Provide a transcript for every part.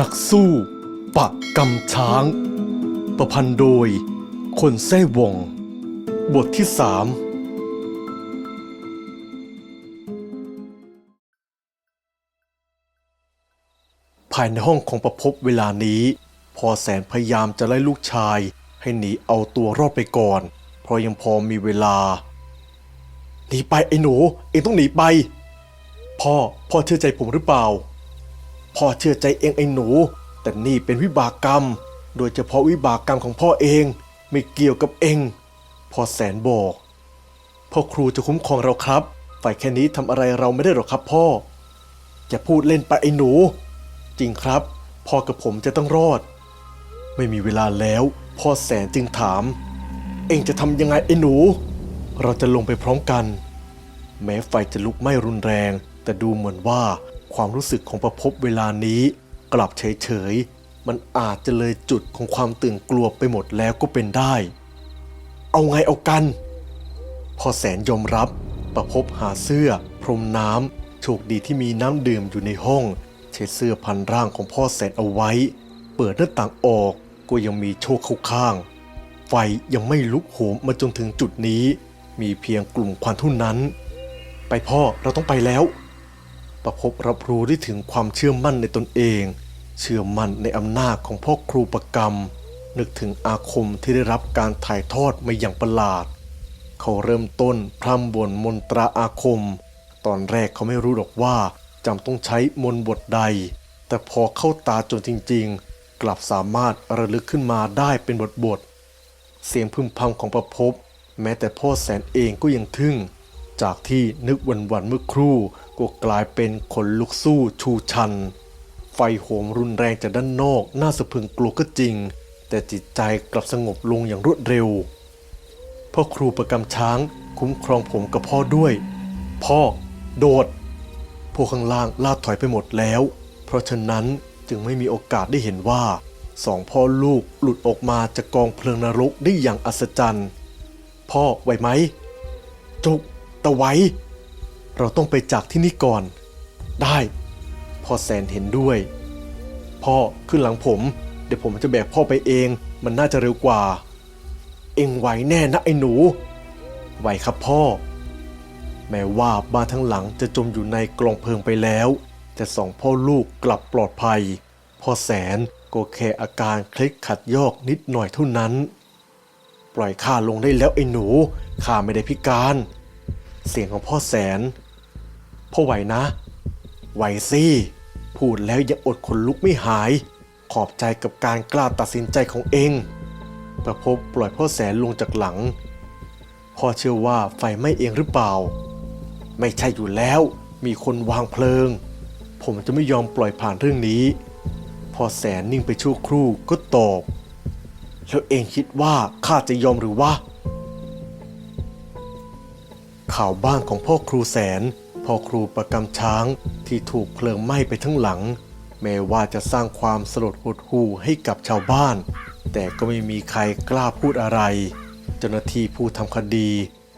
นักสู้ ปะกำช้าง ประพันธ์โดย คนแท้วง บทที่สามภายในห้องของประพบเวลานี้ พอแสนพยายามจะไล่ลูกชาย ให้หนีเอาตัวรอดไปก่อน เพราะยังพอมีเวลา หนีไปไอ้หนู เองต้องหนีไป พ่อ พ่อเชื่อใจผมหรือเปล่า พ่อเชื่อใจเองไอ้หนู แต่นี่เป็นวิบากกรรม โดยเฉพาะวิบากกรรมของพ่อเองไม่เกี่ยวกับเองพ่อแสนบอกพ่อครูจะคุ้มครองเราครับ ฝ่ายแค่นี้ทำอะไรเราไม่ได้หรอกครับพ่ออย่าพูดเล่นไปไอ้หนู จริงครับ พ่อกับผมจะต้องรอด ไม่มีเวลาแล้ว พ่อแสนจึงถาม เองจะทำยังไงไอ้หนู เราจะลงไปพร้อมกัน แม้ไฟจะลุกไหม้รุนแรง แต่ดูเหมือนว่า ความรู้สึกของประพบเวลานี้กลับเฉยๆ มันอาจจะเลยจุดของความตื่นกลัวไปหมดแล้วก็เป็นได้ เอาไงเอากัน พอแสนยอมรับ ประพบหาเสื้อ พรมน้ำโชคดีที่มีน้ำดื่มอยู่ในห้องใช้เสื้อพันร่างของพ่อแสนเอาไว้ เปิดหน้าต่างออกก็ยังมีโชคเข้าข้าง ไฟยังไม่ลุกโหมมาจนถึงจุดนี้ มีเพียงกลุ่มควันเท่านั้น ไปพ่อเราต้องไปแล้ว ประพบรับรู้ได้ถึงความเชื่อมั่นในตนเอง เชื่อมั่นในอำนาจของพ่อครูประกรรม นึกถึงอาคมที่ได้รับการถ่ายทอดมาอย่างประหลาด เขาเริ่มต้นพร่ำบ่นมนตราอาคม ตอนแรกเขาไม่รู้หรอกว่าจำต้องใช้มนบทใด แต่พอเข้าตาจนจริง ๆ กลับสามารถระลึกขึ้นมาได้เป็นบทบทๆเสียงพึมพำของประพบ แม้แต่พ่อแสนเองก็ยังทึ่ง จากที่นึกวันวันๆเมื่อครู่ ก็กลายเป็นขนลุกสู้ชูชัน ไฟโหมรุนแรงจากด้านนอก น่าสะพรึงกลัวก็จริง แต่จิตใจกลับสงบลงอย่างรวดเร็ว พ่อครูประกำช้าง คุ้มครองผมกับพ่อด้วย พ่อ โดด พวกข้างล่างลาดถอยไปหมดแล้ว เพราะฉะนั้นจึงไม่มีโอกาสได้เห็นว่าสองพ่อลูกหลุดออกมาจากกองเพลิงนรกได้อย่างอัศจรรย์ พ่อไหวไหมจุก ตะไว้ เราต้องไปจากที่นี่ก่อน ได้ พ่อแสนเห็นด้วย พ่อขึ้นหลังผม เดี๋ยวผมจะแบกพ่อไปเอง มันน่าจะเร็วกว่า เอ็งไหวแน่นะไอ้หนู ไหวครับพ่อ แม้ว่าบ้านทั้งหลังจะจมอยู่ในกลองเพลิงไปแล้ว แต่สองพ่อลูกกลับปลอดภัย พ่อแสนก็แค่อาการคลิกขัดยอกนิดหน่อยเท่านั้น ปล่อยข้าลงได้แล้วไอ้หนูข้าไม่ได้พิการ เสียงของพ่อแสน พ่อไหวนะ ไหวสิพูดแล้วยังอดขนลุกไม่หาย ขอบใจกับการกล้าตัดสินใจของเอง ประพบปล่อยพ่อแสนลงจากหลัง พ่อเชื่อว่าไฟไหม้เองหรือเปล่า ไม่ใช่อยู่แล้ว มีคนวางเพลิง ผมจะไม่ยอมปล่อยผ่านเรื่องนี้ พ่อแสนนิ่งไปชั่วครู่ก็ตอบแล้วเองคิดว่าข้าจะยอมหรือวะ ข่าวบ้านของพ่อครูแสน พ่อครูประกำช้างที่ถูกเพลิงไหม้ไปทั้งหลัง แม้ว่าจะสร้างความสลดหดหู่ให้กับชาวบ้าน แต่ก็ไม่มีใครกล้าพูดอะไร เจ้าหน้าที่ผู้ทำคดี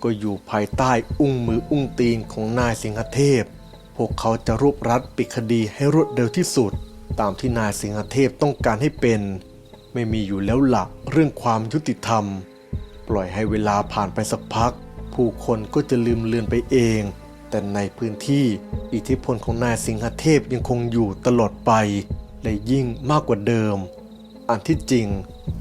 ก็อยู่ภายใต้อุ้งมืออุ้งตีนของนายสิงหเทพ พวกเขาจะรวบรัดปิดคดีให้รวดเร็วที่สุด ตามที่นายสิงหเทพต้องการให้เป็น ไม่มีอยู่แล้วหลักเรื่องความยุติธรรม ปล่อยให้เวลาผ่านไปสักพัก ผู้คนก็จะลืมเลือนไปเอง แต่ในพื้นที่อิทธิพลของนายสิงหเทพยังคงอยู่ตลอดไป และยิ่งมากกว่าเดิม อันที่จริง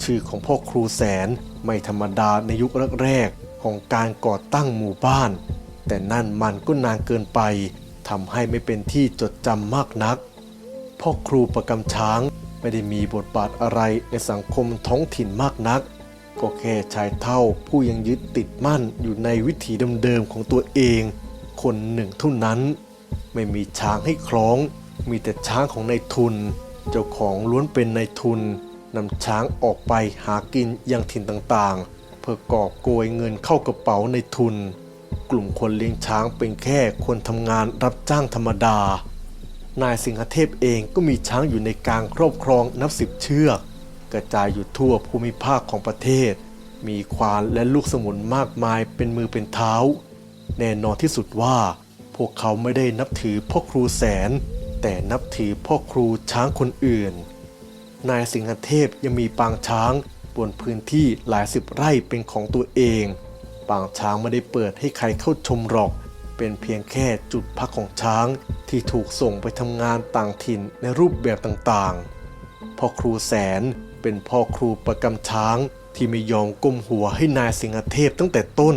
ชื่อของพ่อครูแสนไม่ธรรมดาในยุคแรกๆของการก่อตั้งหมู่บ้าน แต่นั่นมันก็นานเกินไปทำให้ไม่เป็นที่จดจำมากนัก พ่อครูประกำช้างไม่ได้มีบทบาทอะไรในสังคมท้องถิ่นมากนัก ก็แค่ชายเท่าผู้ยังยึดติดมั่นอยู่ในวิถีเดิมๆของตัวเอง คนหนึ่งเท่านั้น ไม่มีช้างให้คล้อง มีแต่ช้างของนายทุน เจ้าของล้วนเป็นนายทุนนำช้างออกไปหากินยังถิ่นต่างๆ เพื่อกอบโกยเงินเข้ากระเป๋าในายทุน กลุ่มคนเลี้ยงช้างเป็นแค่คนทำงานรับจ้างธรรมดา นายสิงหเทพเองก็มีช้างอยู่ในกลารครอบครองนับสิบเชือก กระจายอยู่ทั่วภูมิภาคของประเทศ มีควานและลูกสมุนมากมายเป็นมือเป็นเท้า แน่นอนที่สุดว่า พวกเขาไม่ได้นับถือพ่อครูแสน แต่นับถือพ่อครูช้างคนอื่น นายสิงหเทพยังมีปางช้างบนพื้นที่หลายสิบไร่เป็นของตัวเอง ปางช้างไม่ได้เปิดให้ใครเข้าชมหรอก เป็นเพียงแค่จุดพักของช้างที่ถูกส่งไปทำงานต่างถิ่นในรูปแบบต่างๆพ่อครูแสน เป็นพ่อครูประกำช้าง ที่ไม่ยอมก้มหัวให้นายสิงหเทพตั้งแต่ต้น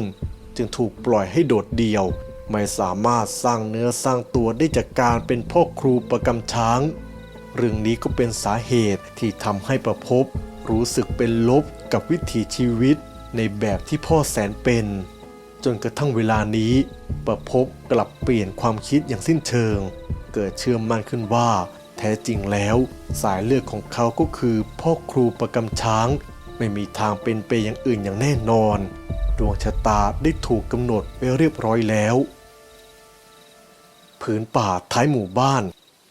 จึงถูกปล่อยให้โดดเดี่ยว ไม่สามารถสร้างเนื้อสร้างตัวได้จากการเป็นพ่อครูประกำช้าง เรื่องนี้ก็เป็นสาเหตุที่ทำให้ประพบ รู้สึกเป็นลบกับวิถีชีวิต ในแบบที่พ่อแสนเป็น จนกระทั่งเวลานี้ ประพบกลับเปลี่ยนความคิดอย่างสิ้นเชิง เกิดเชื่อมั่นขึ้นว่า แท้จริงแล้ว สายเลือดของเขาก็คือพ่อครูประกำช้าง ไม่มีทางเป็นไปอย่างอื่นอย่างแน่นอน ดวงชะตาได้ถูกกำหนดไว้เรียบร้อยแล้วผืนป่าท้ายหมู่บ้าน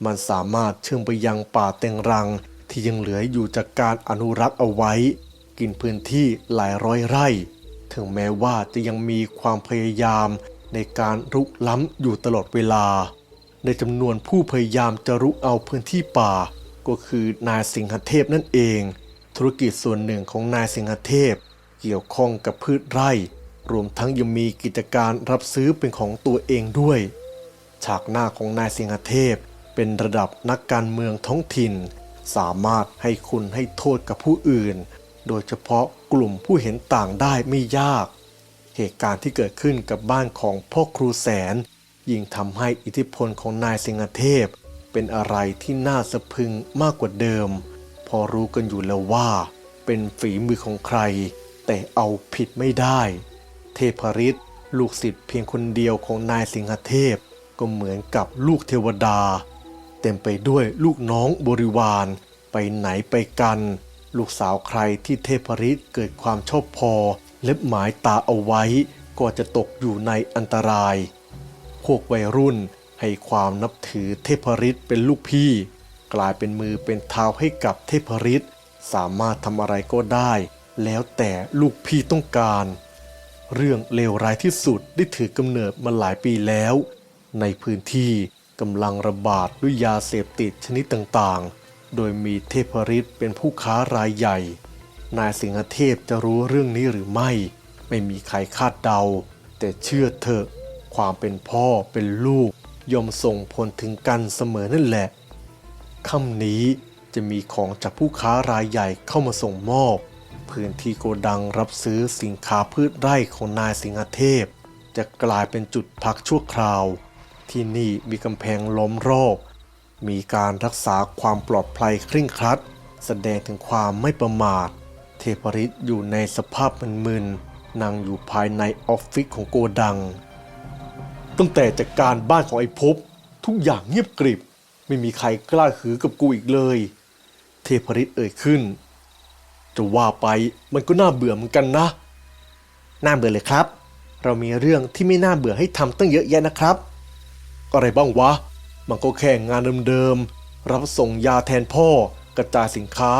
มันสามารถเชื่อมไปยังป่าเต็งรังที่ยังเหลืออยู่จากการอนุรักษ์เอาไว้ กินพื้นที่หลายร้อยไร่ ถึงแม้ว่าจะยังมีความพยายามในการรุกล้ำอยู่ตลอดเวลา ในจำนวนผู้พยายามจะรุกเอาพื้นที่ป่า ก็คือนายสิงหเทพนั่นเอง ธุรกิจส่วนหนึ่งของนายสิงหเทพ เกี่ยวข้องกับพืชไร่ รวมทั้งยังมีกิจการรับซื้อเป็นของตัวเองด้วย ฉากหน้าของนายสิงหเทพ เป็นระดับนักการเมืองท้องถิ่น สามารถให้คุณให้โทษกับผู้อื่น โดยเฉพาะกลุ่มผู้เห็นต่างได้ไม่ยาก เหตุการณ์ที่เกิดขึ้นกับบ้านของพ่อครูแสน ยิ่งทำให้อิทธิพลของนายสิงหเทพ เป็นอะไรที่น่าสะพึงมากกว่าเดิม พอรู้กันอยู่แล้วว่า เป็นฝีมือของใคร แต่เอาผิดไม่ได้ เทพฤทธิ์ลูกศิษย์เพียงคนเดียวของนายสิงหเทพ ก็เหมือนกับลูกเทวดา เต็มไปด้วยลูกน้องบริวาร ไปไหนไปกัน ลูกสาวใครที่เทพฤทธิ์เกิดความชอบพอ เล็บหมายตาเอาไว้ ก็จะตกอยู่ในอันตราย พวกวัยรุ่น ให้ความนับถือเทพฤทธิ์เป็นลูกพี่ กลายเป็นมือเป็นเท้าให้กับเทพฤทธิ์สามารถทำอะไรก็ได้ แล้วแต่ลูกพี่ต้องการ เรื่องเลวร้ายที่สุดได้ถือกำเนิดมาหลายปีแล้ว ในพื้นที่กำลังระบาดด้วยยาเสพติดชนิดต่างๆ โดยมีเทพฤทธิ์เป็นผู้ค้ารายใหญ่ นายสิงหเทพจะรู้เรื่องนี้หรือไม่ ไม่มีใครคาดเดา แต่เชื่อเถอะ ความเป็นพ่อเป็นลูกย่อมส่งผลถึงกันเสมอนั่นแหละค่ำนี้จะมีของจากผู้ค้ารายใหญ่เข้ามาส่งมอบ พื้นที่โกดังรับซื้อสินค้าพืชไร่ของนายสิงหเทพ จะกลายเป็นจุดพักชั่วคราว ที่นี่มีกำแพงล้อมรอบมีการรักษาความปลอดภัยเคร่งครัด แสดงถึงความไม่ประมาท เทพฤทธิ์อยู่ในสภาพมึนๆนั่งอยู่ภายในออฟฟิศของโกดัง ตั้งแต่จากการบ้านของไอ้ภพทุกอย่างเงียบกริบ ไม่มีใครกล้าหือกับกูอีกเลย เทพฤทธิ์เอ่ยขึ้น จะว่าไปมันก็น่าเบื่อเหมือนกันนะ น่าเบื่อเลยครับ เรามีเรื่องที่ไม่น่าเบื่อให้ทำตั้งเยอะแยะนะครับ อะไรบ้างวะ มันก็แค่งานเดิมๆรับส่งยาแทนพ่อกระจายสินค้า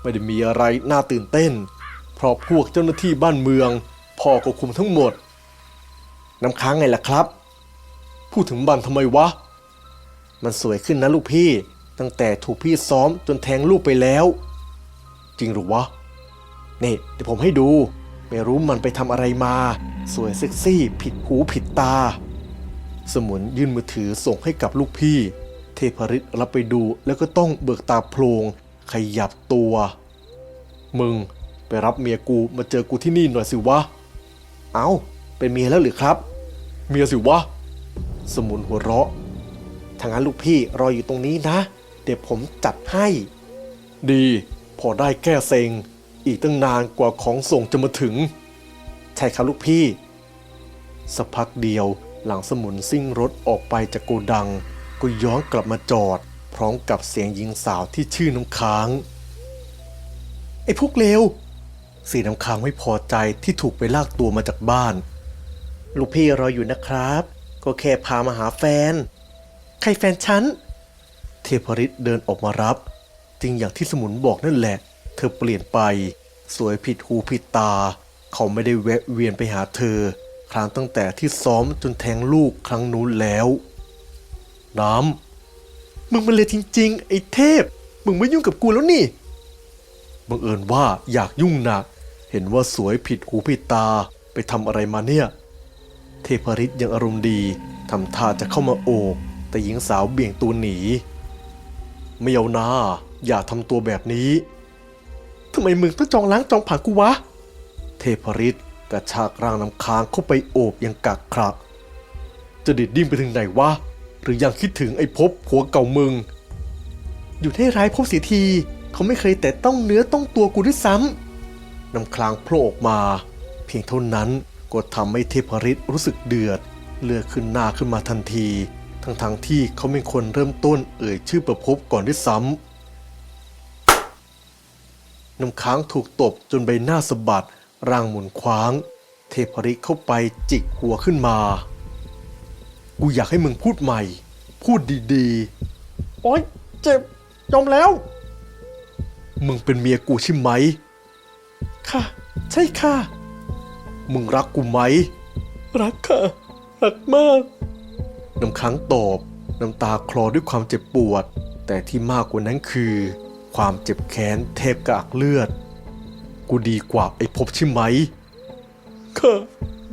ไม่ได้มีอะไรน่าตื่นเต้น เพราะพวกเจ้าหน้าที่บ้านเมืองพ่อก็คุมทั้งหมด น้ำค้างไงล่ะครับ พูดถึงบันทำไมวะ มันสวยขึ้นนะลูกพี่ ตั้งแต่ถูกพี่ซ้อมจนแทงลูกไปแล้ว จริงหรือวะ นี่เดี๋ยวผมให้ดู ไม่รู้มันไปทำอะไรมา สวยเซ็กซี่ ผิดหูผิดตา สมุนยื่นมือถือส่งให้กับลูกพี่ เทพฤทธิ์รับไปดูแล้วก็ต้องเบิกตาโพลงขยับตัว มึงไปรับเมียกูมาเจอกูที่นี่หน่อยสิวะ เอา้า เป็นเมียแล้วหรือครับ เมียสิวะ สมุนหัวเราะทางนั้นลูกพี่รออยู่ตรงนี้นะ เดี๋ยวผมจัดให้ ดี พอได้แก้เซ็ง อีกตั้งนานกว่าของส่งจะมาถึง ใช่ครับลูกพี่ สักพักเดียวหลังสมุนซิ่งรถออกไปจากโกดัง ก็ย้อนกลับมาจอด พร้อมกับเสียงหญิงสาวที่ชื่อน้ำค้าง ไอ้พวกเลวสีน้ำค้างไม่พอใจที่ถูกไปลากตัวมาจากบ้าน ลูกพี่รออยู่นะครับ ก็แค่พามาหาแฟน ใครแฟนฉัน เทพฤทธิ์เดินออกมารับ จริงอย่างที่สมุนบอกนั่นแหละ เธอเปลี่ยนไป สวยผิดหูผิดตา เขาไม่ได้แวะเวียนไปหาเธอ ครั้งตั้งแต่ที่ซ้อมจนแทงลูกครั้งนู้นแล้ว น้ำ มึงมันเลยจริง ๆ ไอ้เทพ มึงไม่ยุ่งกับกูแล้วนี่ บังเอิญว่าอยากยุ่งหนัก เห็นว่าสวยผิดหูผิดตาไปทำอะไรมาเนี่ย เทพฤทธิ์ยังอารมณ์ดีทำท่าจะเข้ามาโอบ แต่หญิงสาวเบี่ยงตัวหนี ไม่เอานาอย่าทำตัวแบบนี้ทำไมมึงต้องจองล้างจองผ่านกูวะ เทพฤทธิ์กระชากร่างน้ำค้างเข้าไปโอบอย่างกักครัก จะดิดดิ้งไปถึงไหนวะ หรือยังคิดถึงไอ้ภพผัวเก่ามึง อยู่ให้ร้ายภพเสียที เขาไม่เคยแต่ต้องเนื้อต้องตัวกูด้วยซ้ำน้ำคลางโผล่ออกมา เพียงเท่านั้น ก็ทำให้เทพฤทธิ์รู้สึกเดือด เลือดขึ้นหน้าขึ้นมาทันที ทั้งๆทที่เขาเป็นคนเริ่มต้นเอ่ยชื่อประภพก่อนด้วยซ้ำน้ำค้างถูกตบจนใบหน้าสะบัดร่างหมุนคว้าง เทพฤทธิ์เข้าไปจิกหัวขึ้นมา กูอยากให้มึงพูดใหม่ พูดดีๆ โอ๊ยเจ็บยอมแล้ว มึงเป็นเมียกูใช่ไหม ค่ะ ใช่ค่ะ มึงรักกูไหม รักค่ะ รักมาก น้ำค้างตอบน้ำตาคลอด้วยความเจ็บปวด แต่ที่มากกว่านั้นคือ ความเจ็บแค้นเทพกากเลือด กูดีกว่าไอ้ภพใช่ไหม ค่ะ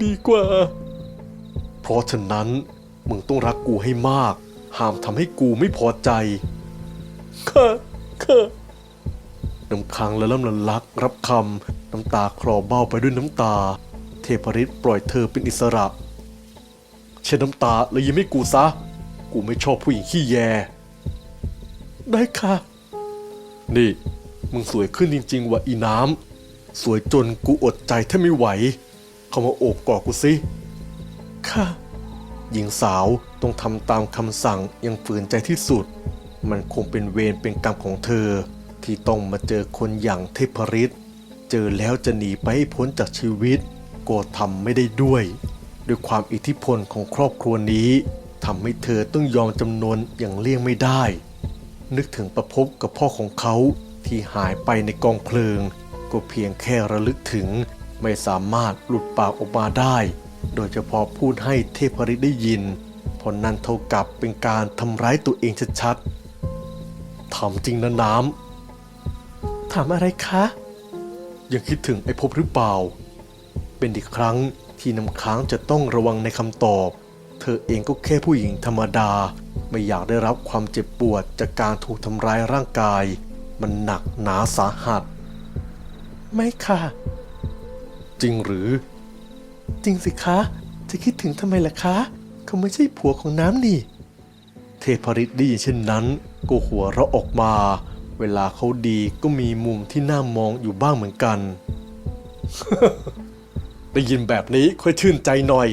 ดีกว่า เพราะฉะนั้นมึงต้องรักกูให้มาก ห้ามทำให้กูไม่พอใจ ค่ะ ค่ะน้ำค้างและล่ำละลักรับคำน้ำตาคลอเบ้าไปด้วยน้ำตา เทพฤทธิ์ปล่อยเธอเป็นอิสระเช็ดน้ำตาแล้วยิ้มให้กูซะ กูไม่ชอบผู้หญิงขี้แย ได้ค่ะ นี่ มึงสวยขึ้นจริงๆว่ะอีน้ำ สวยจนกูอดใจแทบไม่ไหว เข้ามาโอบกอดกูสิ ค่ะ หญิงสาวต้องทำตามคำสั่งยังฝืนใจที่สุด มันคงเป็นเวรเป็นกรรมของเธอ ที่ต้องมาเจอคนอย่างเทพฤทธิ์เจอแล้วจะหนีไปให้พ้นจากชีวิต ก็ทำไม่ได้ด้วย ด้วยความอิทธิพลของครอบครัวนี้ทำให้เธอต้องยอมจำนวนอย่างเลี่ยงไม่ได้ นึกถึงประพบกับพ่อของเขาที่หายไปในกองเพลิง ก็เพียงแค่ระลึกถึงไม่สามารถหลุดปากออกมาได้ โดยเฉพาะพูดให้เทพฤทธิ์ได้ยินเพราะนั่นเท่ากับเป็นการทำร้ายตัวเองชัดๆถามจริงนะน้ำถามอะไรคะ ยังคิดถึงไอ้ภพหรือเปล่า เป็นอีกครั้งที่น้ำค้างจะต้องระวังในคำตอบ เธอเองก็แค่ผู้หญิงธรรมดา ไม่อยากได้รับความเจ็บปวดจากการถูกทำร้ายร่างกาย มันหนักหนาสาหัส ไม่ค่ะ จริงหรือ จริงสิคะ จะคิดถึงทำไมล่ะคะ เขาไม่ใช่ผัวของน้ำนี่ เทพฤทธิ์ได้ยินเช่นนั้นก็หัวเราะออกมา เวลาเขาดีก็มีมุมที่น่ามองอยู่บ้างเหมือนกัน ได้ยินแบบนี้ค่อยชื่นใจหน่อย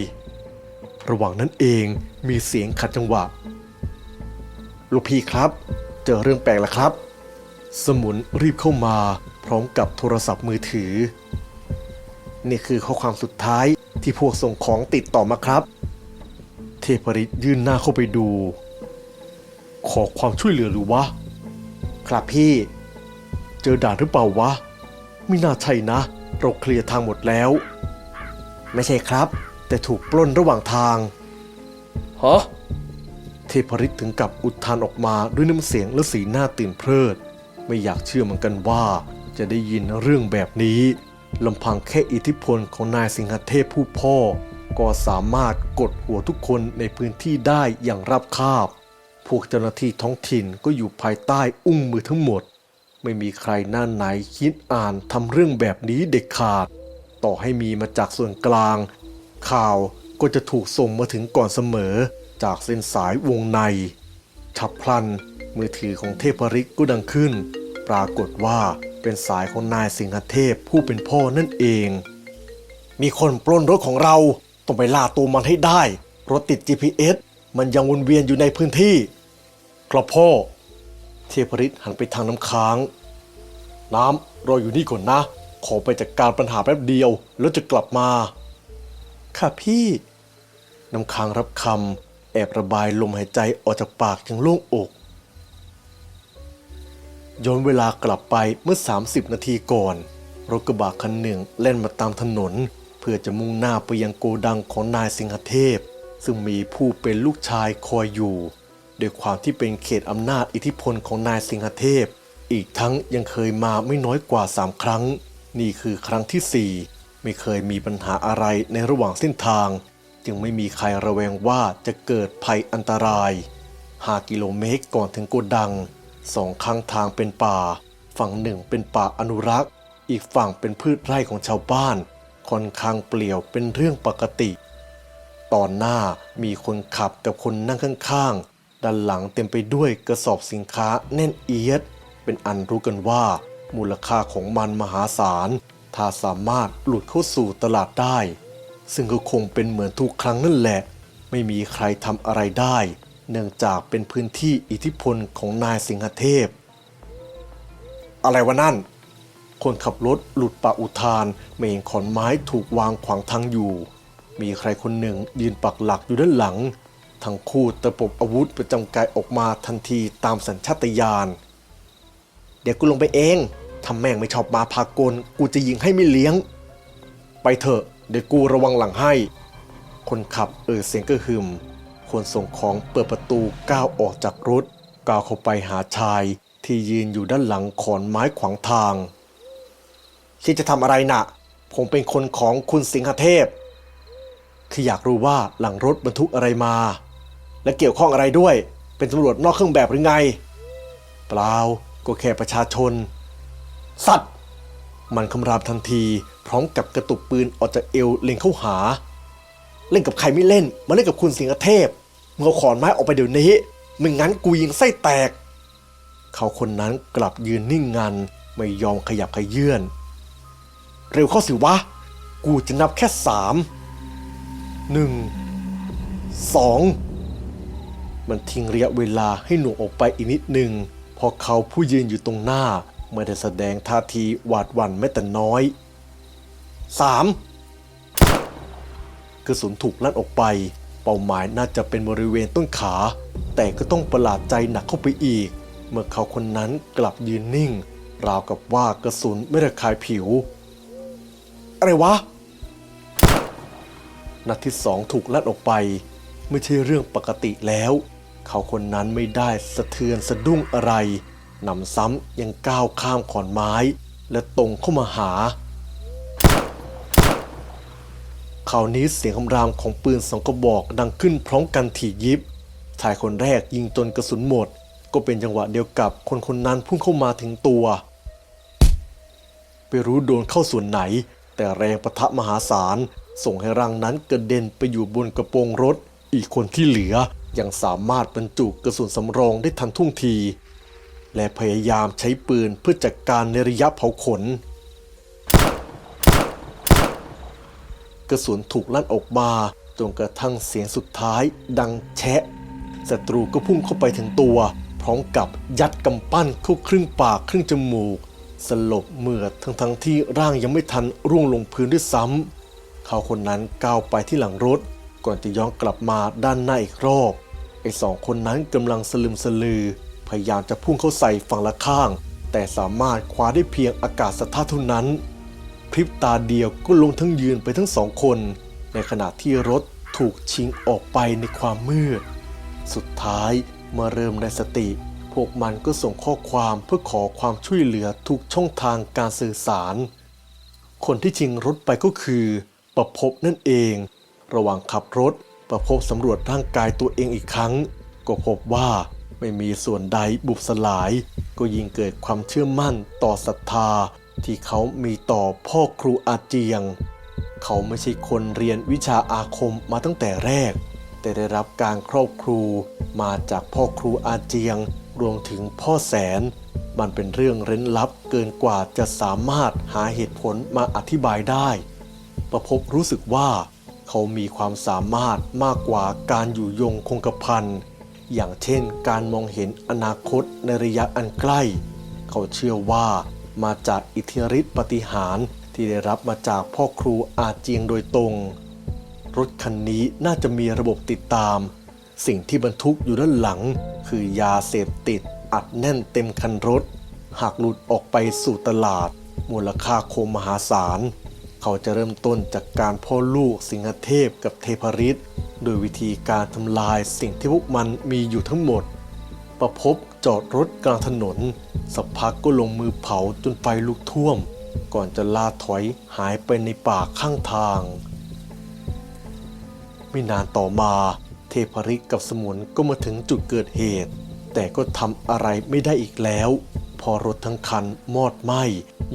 ระหว่างนั้นเองมีเสียงขัดจังหวะ ลูกพี่ครับ เจอเรื่องแปลกแล้วครับ สมุนรีบเข้ามาพร้อมกับโทรศัพท์มือถือ นี่คือข้อความสุดท้ายที่พวกส่งของติดต่อมาครับ เทพฤทธิ์ยื่นหน้าเข้าไปดู ขอความช่วยเหลือหรือวะ ครับพี่ เจอด่านหรือเปล่าวะ ไม่น่าใช่นะ เราเคลียร์ทางหมดแล้ว ไม่ใช่ครับ แต่ถูกปล้นระหว่างทาง ฮะ เทพฤทธิ์ถึงกับอุทานออกมาด้วยน้ำเสียงและสีหน้าตื่นเพลิด ไม่อยากเชื่อเหมือนกันว่าจะได้ยินเรื่องแบบนี้ลำพังแค่อิทธิพลของนายสิงหเทพผู้พ่อ ก็สามารถกดหัวทุกคนในพื้นที่ได้อย่างราบคาบ พวกเจ้าหน้าที่ท้องถิ่นก็อยู่ภายใต้อุ้งมือทั้งหมด ไม่มีใครหน้าไหนคิดอ่านทำเรื่องแบบนี้เด็ดขาด ต่อให้มีมาจากส่วนกลาง ข่าวก็จะถูกส่งมาถึงก่อนเสมอ จากเส้นสายวงใน ฉับพลัน มือถือของเทพฤทธิ์ก็ดังขึ้น ปรากฏว่าเป็นสายของนายสิงหเทพผู้เป็นพ่อนั่นเอง มีคนปล้นรถของเรา ต้องไปล่าตัวมันให้ได้ รถติด GPS มันยังวนเวียนอยู่ในพื้นที่ครับพ่อ เทพฤทธิ์หันไปทางน้ำค้าง น้ำรออยู่นี่ก่อนนะ ขอไปจัดกการปัญหาแป๊บเดียว แล้วจะกลับมา ค่ะพี่ น้ำค้างรับคำแอบระบายลมหายใจออกจากปากอย่างโล่งอก ย้อนเวลากลับไปเมื่อ 30 นาทีก่อน รถกระบะคันหนึ่งเล่นมาตามถนน เพื่อจะมุ่งหน้าไปยังโกดังของนายสิงหเทพ ซึ่งมีผู้เป็นลูกชายคอยอยู่ด้วยความที่เป็นเขตอำนาจอิทธิพลของนายสิงหเทพ อีกทั้งยังเคยมาไม่น้อยกว่าสามครั้ง นี่คือครั้งที่สี่ไม่เคยมีปัญหาอะไรในระหว่างเส้นทาง จึงไม่มีใครระแวงว่าจะเกิดภัยอันตราย 5 กิโลเมตรก่อนถึงโกดังสองข้างทางเป็นป่า ฝั่งหนึ่งเป็นป่าอนุรักษ์ อีกฝั่งเป็นพืชไร่ของชาวบ้าน ค่อนข้างเปลี่ยวเป็นเรื่องปกติ ตอนหน้ามีคนขับกับคนนั่งข้างๆด้านหลังเต็มไปด้วยกระสอบสินค้าแน่นเอียด เป็นอันรู้กันว่า มูลค่าของมันมหาศาล ถ้าสามารถหลุดเข้าสู่ตลาดได้ ซึ่งก็คงเป็นเหมือนทุกครั้งนั่นแหละ ไม่มีใครทำอะไรได้ เนื่องจากเป็นพื้นที่อิทธิพลของนายสิงหเทพ อะไรวะนั่น คนขับรถหลุดป่าอุทานไม่เห็นขอนไม้ถูกวางขวางทางอยู่ มีใครคนหนึ่งยืนปักหลักอยู่ด้านหลังทั้งคู่ตะปบอาวุธประจำกายออกมาทันทีตามสัญชาตญาณ เดี๋ยวกูลงไปเอง ทำแม่งไม่ชอบมาพากลกูจะยิงให้ไม่เลี้ยง ไปเถอะ เดี๋ยวกูระวังหลังให้ คนขับเอ่ยเสียงกระหึ่ม คนส่งของเปิดประตูก้าวออกจากรถก้าวเข้าไปหาชายที่ยืนอยู่ด้านหลังขอนไม้ขวางทางคิดจะทำอะไรน่ะ ผมเป็นคนของคุณสิงหเทพ คืออยากรู้ว่าหลังรถบรรทุกอะไรมา และเกี่ยวข้องอะไรด้วย เป็นตำรวจนอกเครื่องแบบหรือไง เปล่า ก็แค่ประชาชน สัตว์ มันคำรามทันที พร้อมกับกระตุกปืนออกจากเอวเล็งเข้าหา เล่นกับใครไม่เล่น มาเล่นกับคุณสิงห์เทพมึงเอาขอนไม้ออกไปเดี๋ยวนี้ไม่งั้นกูยิงไส้แตก เขาคนนั้นกลับยืนนิ่งงันไม่ยอมขยับขยื่นเร็วเข้าสิวะ กูจะนับแค่สามหนึ่งสองมันทิ้งระยะเวลาให้หนูออกไปอีกนิดหนึ่งพอเขาผู้ยืนอยู่ตรงหน้า ไม่ได้แสดงท่าทีหวาดหวั่นแม้แต่น้อยสามกระสุนถูกลั่นออกไป เป้าหมายน่าจะเป็นบริเวณต้นขา แต่ก็ต้องประหลาดใจหนักเข้าไปอีก เมื่อเขาคนนั้นกลับยืนนิ่ง ราวกับว่ากระสุนไม่ระคายผิว อะไรวะ นัดที่สองถูกลั่นออกไป ไม่ใช่เรื่องปกติแล้ว เขาคนนั้นไม่ได้สะเทือนสะดุ้งอะไร หนำซ้ำยังก้าวข้ามขอนไม้ และตรงเข้ามาหาคราวนี้เสียงคำรามของปืนสองกระบอกดังขึ้นพร้อมกันถี่ยิบ ชายคนแรกยิงจนกระสุนหมด ก็เป็นจังหวะเดียวกับคนคนนั้นพุ่งเข้ามาถึงตัว ไปรู้โดนเข้าส่วนไหน แต่แรงประทะมหาศาล ส่งให้ร่างนั้นกระเด็นไปอยู่บนกระโปรงรถ อีกคนที่เหลือยังสามารถบรรจุกระสุนสำรองได้ทันท่วงที และพยายามใช้ปืนเพื่อจัดการในระยะเผาขน กระสุนถูกลั่นออกมาจนกระทั่งเสียงสุดท้ายดังแชะศัตรูก็พุ่งเข้าไปถึงตัว พร้อมกับยัดกำปั้นเข้าครึ่งปากครึ่งจมูก สลบเหมือดทั้งทั้งที่ร่างยังไม่ทันร่วงลงพื้นด้วยซ้ำเขาคนนั้นก้าวไปที่หลังรถ ก่อนจะย้อนกลับมาด้านหน้าอีกรอบไอ้สองคนนั้นกำลังสลึมสลือ พยายามจะพุ่งเข้าใส่ฝั่งละข้าง แต่สามารถคว้าได้เพียงอากาศสะท้าเท่านั้น พริบตาเดียวก็ลงทั้งยืนไปทั้งสองคน ในขณะที่รถถูกชิงออกไปในความมืด สุดท้ายเมื่อเริ่มได้สติ พวกมันก็ส่งข้อความเพื่อขอความช่วยเหลือทุกช่องทางการสื่อสาร คนที่ชิงรถไปก็คือ ประพบนั่นเอง ระหว่างขับรถประพบสำรวจร่างกายตัวเองอีกครั้ง ก็พบว่า ไม่มีส่วนใดบุบสลาย ก็ยิ่งเกิดความเชื่อมั่นต่อศรัทธา ที่เขามีต่อพ่อครูอาเจียง เขาไม่ใช่คนเรียนวิชาอาคมมาตั้งแต่แรก แต่ได้รับการครอบครูมาจากพ่อครูอาเจียง รวมถึงพ่อแสน มันเป็นเรื่องเร้นลับเกินกว่าจะสามารถหาเหตุผลมาอธิบายได้ ประพบรู้สึกว่า เขามีความสามารถมากกว่าการอยู่ยงคงกระพัน อย่างเช่น การมองเห็นอนาคตในระยะอันใกล้ เขาเชื่อว่ามาจากอิทธิฤทธิปฏิหารที่ได้รับมาจากพ่อครูอาเจียงโดยตรง รถคันนี้น่าจะมีระบบติดตาม สิ่งที่บรรทุกอยู่ด้านหลัง คือยาเสพติดอัดแน่นเต็มคันรถ หากหลุดออกไปสู่ตลาด มูลค่าโคมมหาศาล เขาจะเริ่มต้นจากการพ่อลูกสิงหเทพกับเทพฤทธิ์ โดยวิธีการทำลายสิ่งที่พวกมันมีอยู่ทั้งหมด ประพบจอดรถกลางถนน สักพักก็ลงมือเผาจนไฟลุกท่วม ก่อนจะลาถอยหายไปในป่าข้างทาง ไม่นานต่อมาเทพริกกับสมุนก็มาถึงจุดเกิดเหตุ แต่ก็ทำอะไรไม่ได้อีกแล้ว พอรถทั้งคันมอดไหม้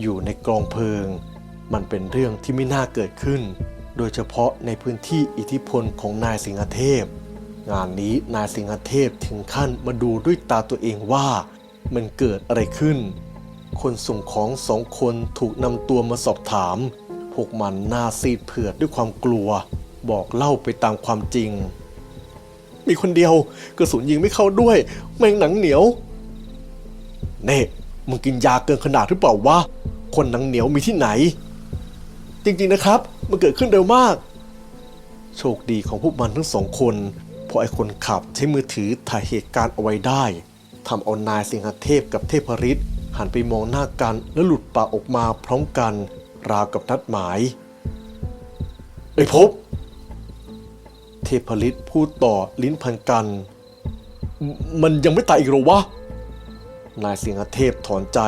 อยู่ในกองเพลิง มันเป็นเรื่องที่ไม่น่าเกิดขึ้น โดยเฉพาะในพื้นที่อิทธิพลของนายสิงหเทพ งานนี้นายสิงหเทพถึงขั้นมาดูด้วยตาตัวเองว่ามันเกิดอะไรขึ้น คนส่งของสองคนถูกนำตัวมาสอบถาม พวกมันหน้าซีดเผือดด้วยความกลัว บอกเล่าไปตามความจริง มีคนเดียวกระสุนยิงไม่เข้าด้วย แมงหนังเหนียว เน่มึงกินยาเกินขนาดหรือเปล่าวะ คนหนังเหนียวมีที่ไหน จริงๆนะครับ มันเกิดขึ้นเร็วมาก โชคดีของพวกมันทั้งสองคนเพราะไอ้คนขับใช้มือถือถ่ายเหตุการณ์เอาไว้ได้ทำเอานายสิงหเทพกับเทพฤทธิ์หันไปมองหน้ากันแล้วหลุดปากออกมาพร้อมกัน ราวกับนัดหมายไอ้ภพบ เทพฤทธิ์พูดต่อลิ้นพันกัน มันยังไม่ตายอีกหรอวะ นายสิงหเทพถอนใจ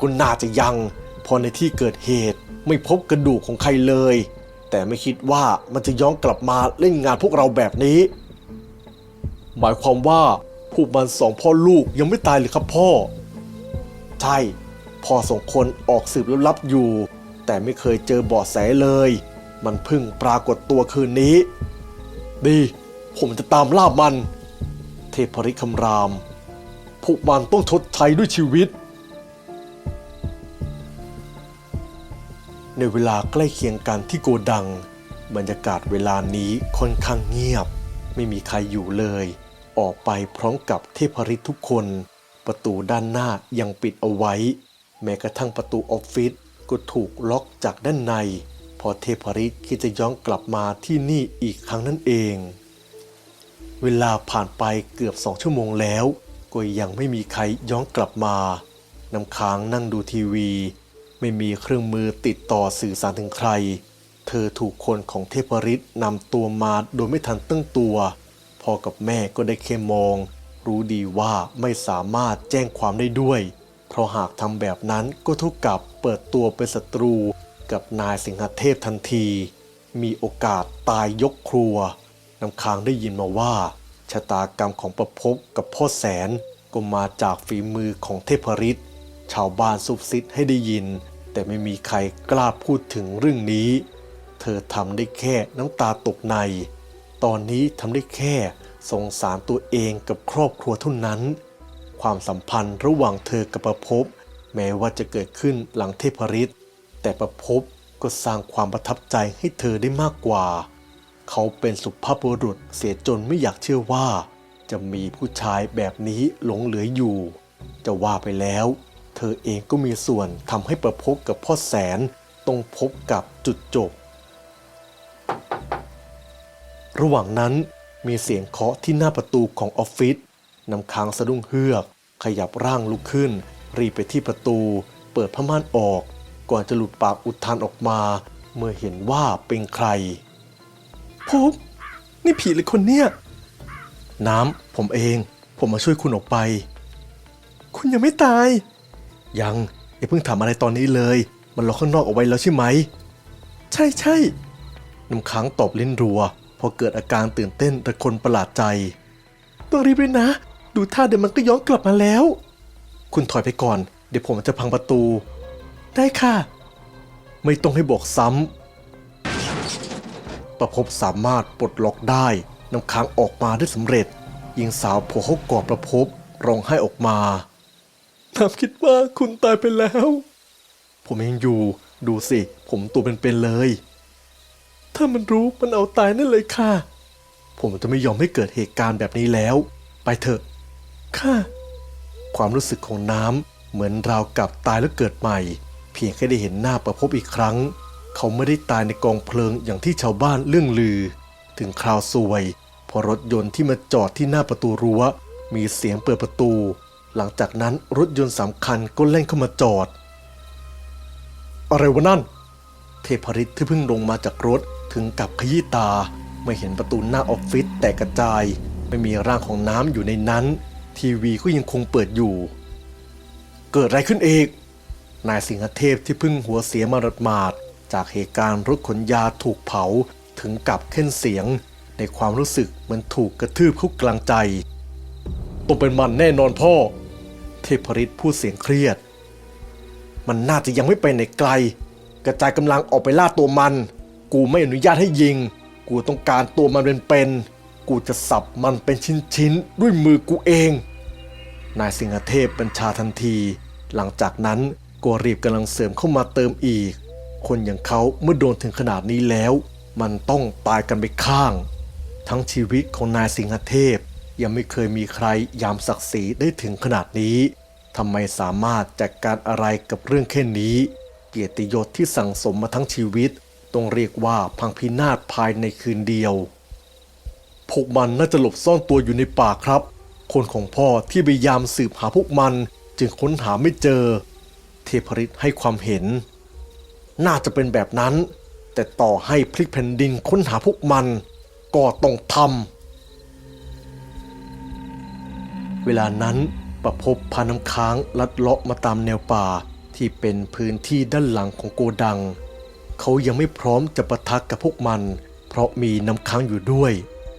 ก็น่าจะยัง พอในที่เกิดเหตุไม่พบกระดูกของใครเลย แต่ไม่คิดว่ามันจะย้อนกลับมาเล่นงานพวกเราแบบนี้ หมายความว่าพวกมันสองพ่อลูกยังไม่ตายเลยครับพ่อ ใช่ พ่อสองคนออกสืบลับๆอยู่ แต่ไม่เคยเจอเบาะแสเลย มันเพิ่งปรากฏตัวคืนนี้ ดี ผมจะตามล่ามัน เทพริคำรามพวกมันต้องชดใช้ด้วยชีวิต ในเวลาใกล้เคียงกันที่โกดัง บรรยากาศเวลานี้ค่อนข้างเงียบ ไม่มีใครอยู่เลย ออกไปพร้อมกับเทพริตทุกคน ประตูด้านหน้ายังปิดเอาไว้ แม้กระทั่งประตูออฟฟิศก็ถูกล็อกจากด้านใน พอเทพริตคิดจะย้อนกลับมาที่นี่อีกครั้งนั่นเอง เวลาผ่านไปเกือบสองชั่วโมงแล้ว ก็ยังไม่มีใครย้อนกลับมาน้ำค้างนั่งดูทีวี ไม่มีเครื่องมือติดต่อสื่อสารถึงใคร เธอถูกคนของเทพริตนำตัวมาโดยไม่ทันตั้งตัว พ่อกับแม่ก็ได้แค่มอง รู้ดีว่าไม่สามารถแจ้งความได้ด้วย เพราะหากทำแบบนั้นก็เท่ากับเปิดตัวเป็นศัตรูกับนายสิงหเทพทันที มีโอกาสตายยกครัว น้ำค้างได้ยินมาว่า ชะตากรรมของประพบกับพ่อแสนก็มาจากฝีมือของเทพริต ชาวบ้านซุบซิบให้ได้ยิน แต่ไม่มีใครกล้าพูดถึงเรื่องนี้ เธอทำได้แค่น้ำตาตกใน ตอนนี้ทำได้แค่สงสารตัวเองกับครอบครัวเท่านั้น ความสัมพันธ์ระหว่างเธอกับประพบแม้ว่าจะเกิดขึ้นหลังเทพริตแต่ประพบก็สร้างความประทับใจให้เธอได้มากกว่า เขาเป็นสุภาพบุรุษเสียจนไม่อยากเชื่อว่า จะมีผู้ชายแบบนี้หลงเหลืออยู่ จะว่าไปแล้ว เธอเองก็มีส่วนทำให้ประพบกับพ่อแสนต้องพบกับจุดจบ ระหว่างนั้นมีเสียงเคาะที่หน้าประตูของออฟฟิศน้ำค้างสะดุ้งเฮือก ขยับร่างลุกขึ้น รีบไปที่ประตู เปิดผ้าม่านออก ก่อนจะหลุดปากอุทานออกมา เมื่อเห็นว่าเป็นใคร พบ นี่ผีหรือคนเนี่ย น้ำ ผมเอง ผมมาช่วยคุณออกไป คุณยังไม่ตาย ยังอย่าเพิ่งทำอะไรตอนนี้เลย มันล็อกข้างนอกเอาไว้แล้วใช่ไหม ใช่ใช่น้ำค้างตอบเล่นรัว พอเกิดอาการตื่นเต้นแต่คนประหลาดใจ ต้องรีบเลยนะ ดูท่าเดี๋ยวมันก็ย้อนกลับมาแล้ว คุณถอยไปก่อน เดี๋ยวผมจะพังประตู ได้ค่ะ ไม่ต้องให้บอกซ้ำประพบสามารถปลดล็อกได้น้ำค้างออกมาได้สำเร็จหญิงสาวโผล่เข้ากอดประพบร้องไห้ออกมา น้ำคิดว่าคุณตายไปแล้ว ผมยังอยู่ ดูสิ ผมตัวเป็นๆเลย ถ้ามันรู้มันเอาตายนั่นเลยค่ะ ผมจะไม่ยอมให้เกิดเหตุการณ์แบบนี้แล้ว ไปเถอะ ค่ะ ความรู้สึกของน้ำเหมือนราวกับตายแล้วเกิดใหม่ เพียงแค่ได้เห็นหน้าประพบอีกครั้ง เขาไม่ได้ตายในกองเพลิงอย่างที่ชาวบ้านเรื่องลือ ถึงคราวซวย พอรถยนต์ที่มาจอดที่หน้าประตูรั้ว มีเสียงเปิดประตู หลังจากนั้นรถยนต์สำคัญก็เล่นเข้ามาจอด อะไรวะนั่น เทพฤทธิ์ที่เพิ่งลงมาจากรถถึงกับขยี้ตา ไม่เห็นประตูหน้าออฟฟิศแตกกระจาย ไม่มีร่างของน้ำอยู่ในนั้น ทีวีก็ยังคงเปิดอยู่ เกิดอะไรขึ้นเอกนายสิงหเทพที่เพิ่งหัวเสียมาหมาดจากเหตุการณ์รถขนยาถูกเผาถึงกับเค้นเสียง ในความรู้สึกเหมือนถูกกระทืบเข้ากลางใจต้องเป็นมันแน่นอนพ่อ เทพฤทธิ์พูดเสียงเครียด มันน่าจะยังไม่ไปไหนไกล กระจายกำลังออกไปล่าตัวมัน กูไม่อนุญาตให้ยิง กูต้องการตัวมันเป็นๆกูจะสับมันเป็นชิ้นๆด้วยมือกูเอง นายสิงหเทพบัญชาทันที หลังจากนั้นก็รีบกำลังเสริมเข้ามาเติมอีก คนอย่างเขาเมื่อโดนถึงขนาดนี้แล้ว มันต้องตายกันไปข้าง ทั้งชีวิตของนายสิงหเทพ ยังไม่เคยมีใครยามศักดิ์ศรีได้ถึงขนาดนี้ทำไมสามารถจัดการอะไรกับเรื่องแค่นี้ เกียรติยศที่สั่งสมมาทั้งชีวิต ต้องเรียกว่าพังพินาศภายในคืนเดียว พวกมันน่าจะหลบซ่อนตัวอยู่ในป่าครับ คนของพ่อที่พยายามสืบหาพวกมันจึงค้นหาไม่เจอ เทพฤทธิ์ให้ความเห็น น่าจะเป็นแบบนั้น แต่ต่อให้พลิกแผ่นดินค้นหาพวกมัน ก็ต้องทำ เวลานั้นประพบพาน้ำค้างลัดเลาะมาตามแนวป่าที่เป็นพื้นที่ด้านหลังของโกดัง เขายังไม่พร้อมจะประทะกับพวกมัน เพราะมีน้ำค้างอยู่ด้วย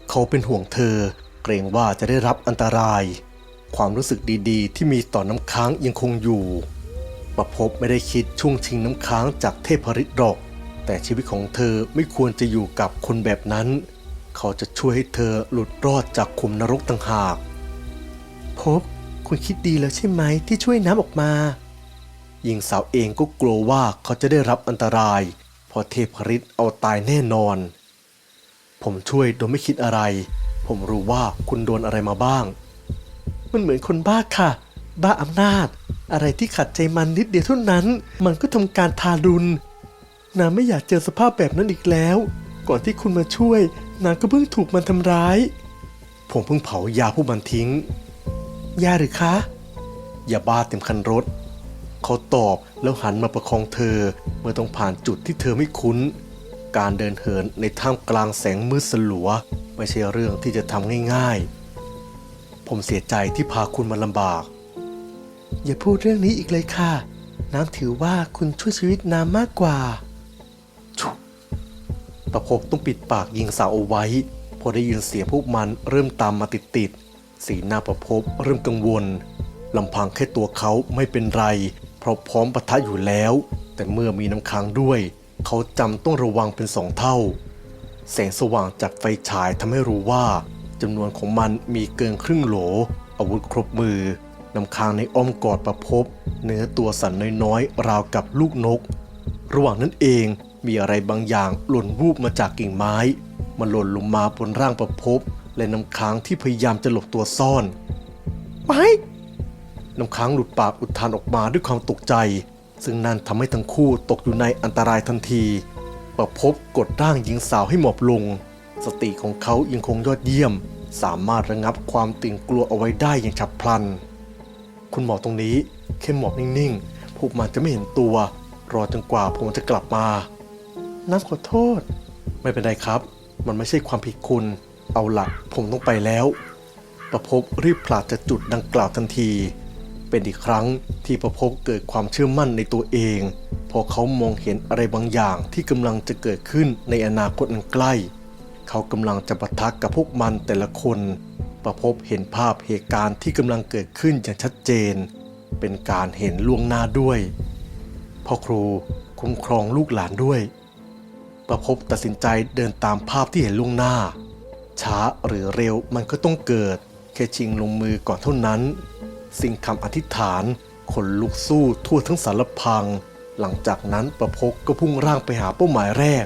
เขาเป็นห่วงเธอ เกรงว่าจะได้รับอันตราย ความรู้สึกดีๆ ที่มีต่อน้ำค้างยังคงอยู่ ประพบไม่ได้คิดช่วงชิงน้ำค้างจากเทพฤทธิ์หรอก แต่ชีวิตของเธอไม่ควรจะอยู่กับคนแบบนั้น เขาจะช่วยให้เธอหลุดรอดจากขุมนรกต่างหาก พบคุณคิดดีแล้วใช่ไหมที่ช่วยน้ำออกมาหญิงสาวเองก็กลัวว่าเขาจะได้รับอันตราย เพราะเทพฤทธิ์เอาตายแน่นอน ผมช่วยโดยไม่คิดอะไร ผมรู้ว่าคุณโดนอะไรมาบ้าง มันเหมือนคนบ้าค่ะ บ้าอำนาจ อะไรที่ขัดใจมันนิดเดียวเท่านั้น มันก็ทำการทารุณนางไม่อยากเจอสภาพแบบนั้นอีกแล้ว ก่อนที่คุณมาช่วยนางก็เพิ่งถูกมันทำร้าย ผมเพิ่งเผายาพวกมันทิ้ง ยาหรือคะยาบ้าเต็มคันรถ เขาตอบแล้วหันมาประคองเธอ เมื่อต้องผ่านจุดที่เธอไม่คุ้น การเดินเหินในท่ามกลางแสงมืดสลัว ไม่ใช่เรื่องที่จะทำง่ายๆ ผมเสียใจที่พาคุณมาลำบาก อย่าพูดเรื่องนี้อีกเลยค่ะ น้ำถือว่าคุณช่วยชีวิตน้ำมากกว่าชุประพบต้องปิดปากยิงสาวเอาไว้ พอได้ยินเสียงพวกมันเริ่มตามมาติดๆ สีหน้าประพบเริ่มกังวลลำพังแค่ตัวเขาไม่เป็นไร เพราะพร้อมปะทะอยู่แล้ว แต่เมื่อมีน้ำค้างด้วย เขาจำต้องระวังเป็นสองเท่า แสงสว่างจากไฟฉายทำให้รู้ว่าจำนวนของมันมีเกินครึ่งโหล อาวุธครบมือน้ำค้างในอ้อมกอดประพบเนื้อตัวสั่นน้อยๆ ราวกับลูกนก ระหว่างนั้นเองมีอะไรบางอย่างหล่นวูบมาจากกิ่งไม้ มันหล่นลงมาบนร่างประพบ และน้ำค้างที่พยายามจะหลบตัวซ่อนไปน้ำค้างหลุดปากอุทานออกมาด้วยความตกใจ ซึ่งนั่นทำให้ทั้งคู่ตกอยู่ในอันตรายทันที ประพบกดร่างหญิงสาวให้หมอบลง สติของเขายังคงยอดเยี่ยม สามารถระงับความตื่นกลัวเอาไว้ได้อย่างฉับพลัน คุณหมอตรงนี้แค่หมอบนิ่งๆ พวกมันจะไม่เห็นตัว รอจนกว่าผมจะกลับมา น้ำขอโทษ ไม่เป็นไรครับ มันไม่ใช่ความผิดคุณ เอาหละผมต้องไปแล้ว ประพบรีบผลาดจากจุดดังกล่าวทันที เป็นอีกครั้งที่ประพบเกิดความเชื่อมั่นในตัวเอง พอเขามองเห็นอะไรบางอย่างที่กำลังจะเกิดขึ้นในอนาคตอันใกล้ เขากำลังจะปะทะกับพวกมันแต่ละคน ประพบเห็นภาพเหตุการณ์ที่กำลังเกิดขึ้นอย่างชัดเจน เป็นการเห็นล่วงหน้าด้วยพ่อครูคุ้มครองลูกหลานด้วย ประพบตัดสินใจเดินตามภาพที่เห็นล่วงหน้า ช้าหรือเร็วมันก็ต้องเกิด แค่ชิงลงมือก่อนเท่านั้น สิ่งคำอธิษฐานขนลุกสู้ทั่วทั้งสารพัง หลังจากนั้นประพกก็พุ่งร่างไปหาเป้าหมายแรก